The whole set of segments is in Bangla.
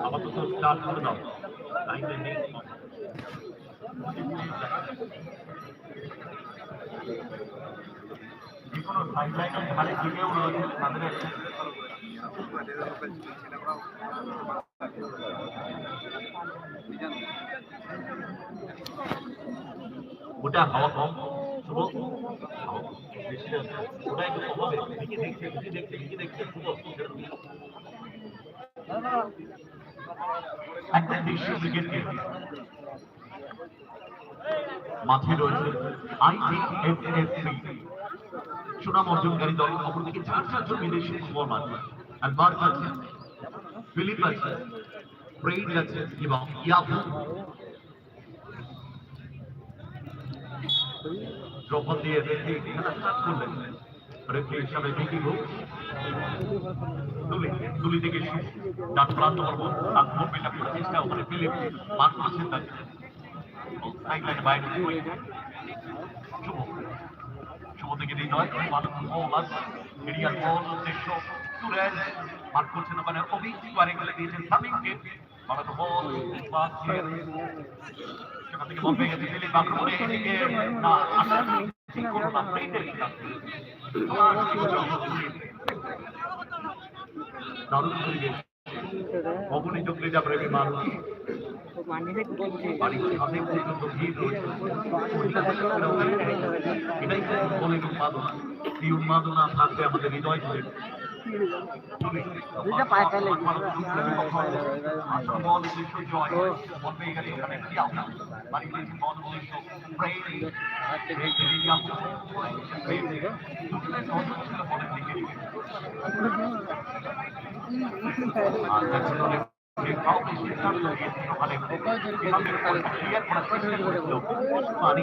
আপাতত স্টার্ট করে যে কোনো সাইড লাইনের ধারে দিকেও রয়েছে তাদের ওটা হাওয়া কম। শুভ। ওটা একটু কম হবে। দিকে দেখছে দিকে দেখছে দিকে দেখছে। শুভ। একটা দেশীয় ক্রিকেট মাঠে রয়েছে আইসিএফএফসি সুনাম অর্জনকারী দল। অপরদিকে চার চারজন বিদেশি ফুটবল অ্যালবার্ট আছে ফিলিপ আছে ব্রেইড আছে এবং ইয়াবু দ্রৌপদ দিয়ে রেফি খেলা স্টার্ট করলেন। হিসাবে ভিকি ঘোষ তুলি থেকে ডান প্রান্ত মোবাইলটা করার চেষ্টা ওখানে ফিলিপ মার করেছেন তাকে সাইডলাইনে বাইরে হয়ে শুভ। শুভ থেকে হৃদয় ভালো। বল আছে এরিয়ার বল উদ্দেশ্য সুরেশ মার করছেন ওখানে অভিক পারে গেলে দিয়েছেন সামিমকে। ভালো বল পাস সেখান থেকে বল পেয়ে গেছে দিলীপ এদিকে ভিড় রয়েছে। ফুটবলের উন্মাদনা এই উন্মাদনা থাকবে আমাদের হৃদয় জুড়ে দিকে আর অনেক যে কাউকে সিদ্ধান্ত নিয়েছিল ওখানে এভাবে ক্লিয়ার করার চেষ্টা করেছিল মানে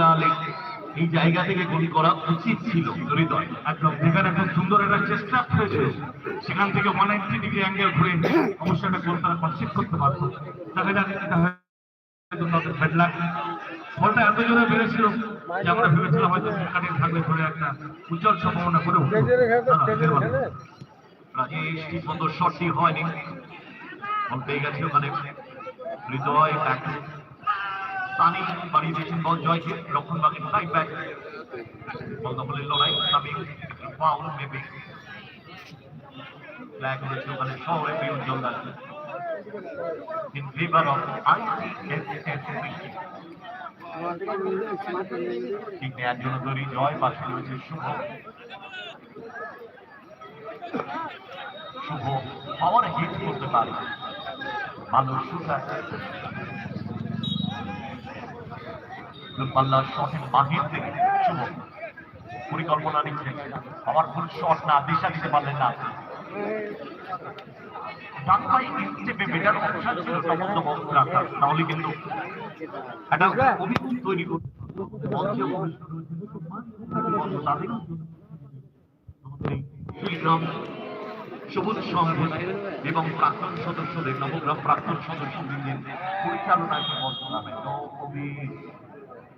আলী এই জায়গা থেকে গুলি করা উচিত ছিল হৃদয়। একদম। যেখানে খুব সুন্দর একটা চেষ্টা হয়েছে সেখান থেকে ওয়ান এইটি ডিগ্রি অ্যাঙ্গেল ঘুরে অবশ্যই একটা গোল তারা কনসিভ করতে পারতো। দেখা যাক এটা তাদের ব্যাড লাগ বলটা এত জোরে বেড়েছিল যে আমরা ভেবেছিলাম হয়তো কাটিং থাকলে ধরে একটা উজ্জ্বল সম্ভাবনা করে উঠতো। না, না, ফের ভালো। রাজেশ ঠিক মতো শটটি হয়নি। বল পেয়ে গেছে ওখানে। হৃদয় ব্যাক সানি বাড়িয়ে দিয়েছেন বল জয়কে লক্ষণ বাগের সাইড ব্যাক বল দখলের লড়াই সামিম ফাউল মেবি ফ্ল্যাগ হয়েছে ওখানে শহরে জন্য তৈরি জয় রয়েছে শুভ। শুভ পাওয়ার হিট করতে পারে। ভালো শুট আছে। দূরপাল্লার শটের বাহির থেকে পরিকল্পনা নিচ্ছেন আমার ফুল শট না, দিশা দিতে পারলেন না। সবুজ সংঘ এবং প্রাক্তন সদস্যদের, নবগ্রাম প্রাক্তন সদস্যদের পরিচালনায়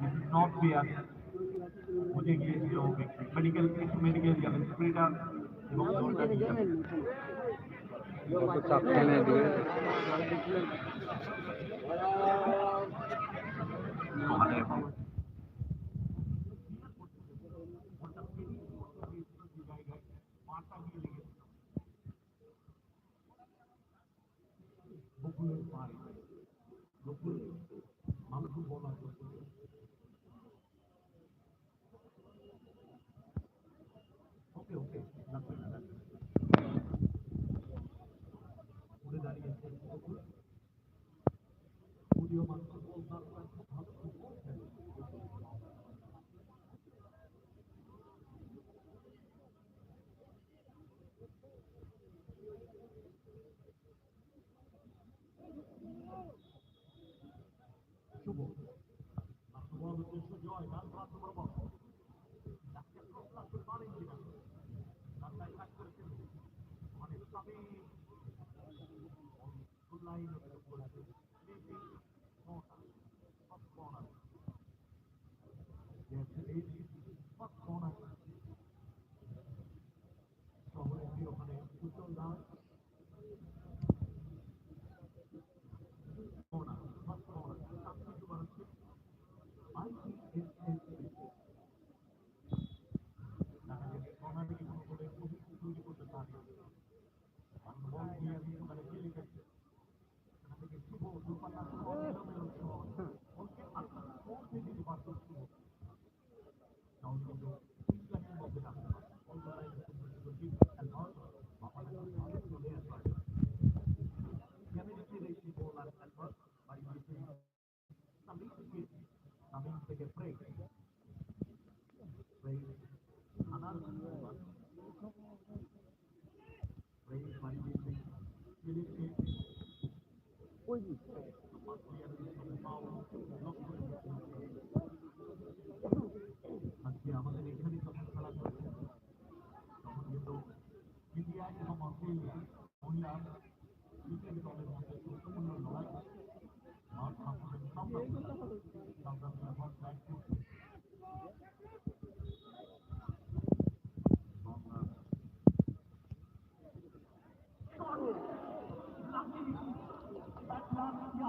it will not be a मुझे ये जो मेडिकल इस मेडिकल या मिस्ट्री का कुछ आपके ने दिए for today's Foi isso. আজকে আমাদের এখানে যখন খেলা করছে তখন কিন্তু ইন্ডিয়া এবং অস্ট্রেলিয়া মহিলা ক্রিকেট দলের মধ্যে গুরুত্বপূর্ণ লড়াই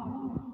Oh.